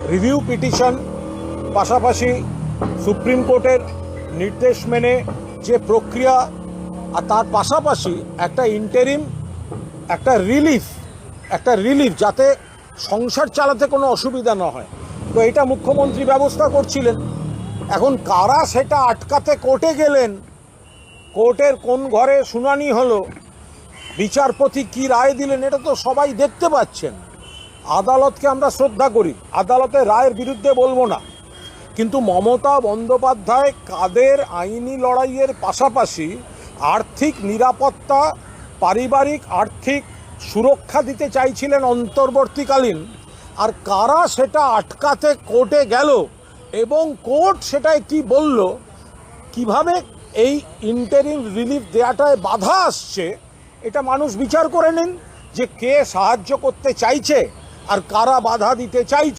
Review petition পাশাপাশি supreme কোর্টের নির্দেশ মেনে যে প্রক্রিয়া, আর তার পাশাপাশি একটা ইন্টারিম একটা রিলিফ একটা রিলিফ যাতে সংসার চালাতে কোনো অসুবিধা না হয়। তো এটা মুখ্যমন্ত্রী ব্যবস্থা করছিলেন। এখন কারা সেটা আটকাতে কোর্টে গেলেন? কোর্টের কোন ঘরে শুনানি হলো? বিচারপতি কি রায় দিলেন? এটা তো সবাই দেখতে পাচ্ছেন। আদালতকে আমরা শ্রদ্ধা করি। আদালতের রায়ের বিরুদ্ধে বলব না। কিন্তু মমতা বন্দ্যোপাধ্যায় কাদের আইনি লড়াইয়ের পাশাপাশি আর্থিক নিরাপত্তা, পারিবারিক আর্থিক সুরক্ষা দিতে চাইছিলেন অন্তর্বর্তীকালীন, আর কারা সেটা আটকাতে কোর্টে গেল এবং কোর্ট সেটায় কি বলল, কীভাবে এই ইন্টারিম রিলিফ দেওয়াটায় বাধা আসছে, এটা মানুষ বিচার করে নিন যে কে সাহায্য করতে চাইছে। আর কারা বাধা দিতে চাইছে?